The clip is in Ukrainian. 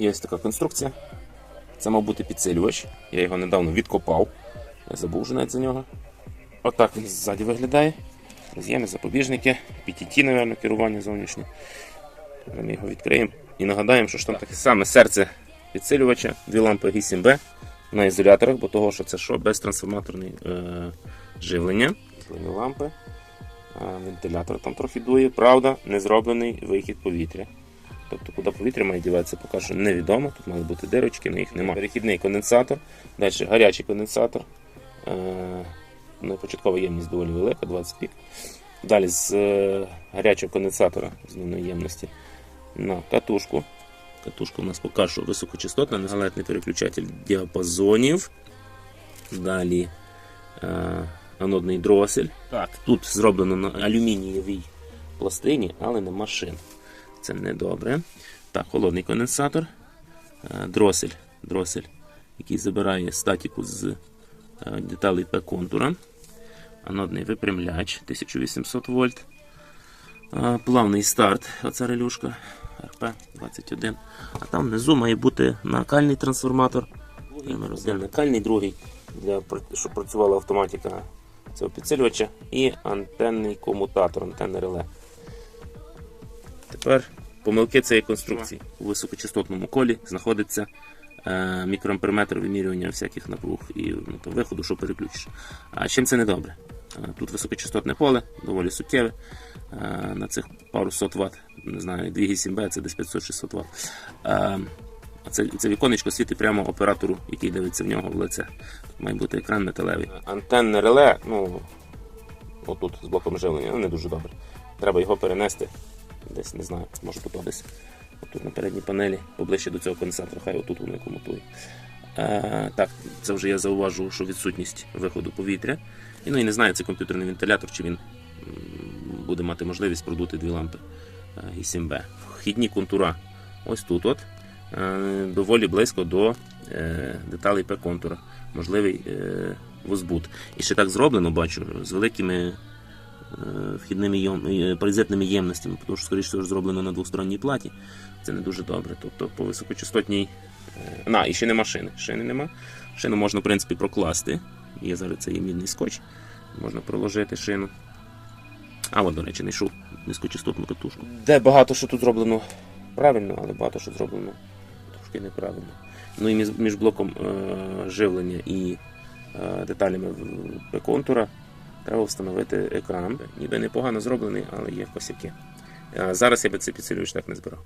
Є ось така конструкція. Це мав бути підсилювач. Я його недавно відкопав. Я забув вже навіть за нього. Отак він ззаді виглядає. Роз'єми, запобіжники, PTT, напевно, керування зовнішнє. Ми його відкриємо і нагадаємо, що ж там таке саме серце підсилювача, дві лампи 8B на ізоляторах, бо того, що це що, безтрансформаторне е, живлення. Лампи, вентилятор там трохи дує. Правда, не зроблений вихід повітря. Тобто, куди повітря має діватися, поки що невідомо. Тут мають бути дирочки, на їх немає. Перехідний конденсатор, далі гарячий конденсатор. Е, ну, початкова ємність доволі велика, 20 пік. Далі з е, гарячого конденсатора змінної ємності на катушку. Катушка у нас поки що високочастотна, незалежний переключатель діапазонів. Далі е, анодний дросель. Так, тут зроблено на алюмінієвій пластині, але нема шин. Це не добре. Так, холодний конденсатор. Е, дросель, дросель, який забирає статіку з е, деталей П-контура. Анодний випрямляч 1800 вольт. Е, Плавний старт, оця релюшка РП-21. А там внизу має бути накальний трансформатор. Один накальний, другий, для, щоб працювала автоматика цього підсилювача. І антенний комутатор, антенне реле. Тепер помилки цієї конструкції. У високочастотному колі знаходиться е, мікроамперметр вимірювання всяких напруг і ну, то виходу, що переключиш. А чим це не добре? Е, Тут високочастотне поле, доволі суттєве. Е, На цих пару сот Вт, не знаю, 2,7Б, це десь 500-600 Вт. Е, це, це віконечко світить прямо оператору, який дивиться в нього в лице. Тут має бути екран металевий. Антенне реле, ну, отут з блоком живлення, ну, не дуже добре. Треба його перенести десь, не знаю, може тут десь. Тут на передній панелі, поближче до цього конденсатора, хай отут воно комутує. Е, так, це вже я зауважу, що відсутність виходу повітря. І, ну і не знаю, це комп'ютерний вентилятор, чи він буде мати можливість продути дві лампи е, і 7B. Вхідні контура ось тут от. Е, доволі близько до деталей П-контура. Можливий возбуд. І ще так зроблено, бачу, з великими вхідними е, паразитними ємностями, тому що, скоріше всього, зроблено на двосторонній платі. Це не дуже добре. Тобто по високочастотній. е, На, і ще нема шини. Шини нема. Шину можна, в принципі, прокласти. Є зараз це є мідний скотч. Можна проложити шину. А от, до речі, знайшов низькочастотну катушку. Де багато що тут зроблено правильно, але багато що зроблено трошки неправильно. Ну і між блоком е, живлення і е, деталями контура треба встановити екран. Ніби непогано зроблений, але є косяки. Зараз я би це підсилювач так не збирав.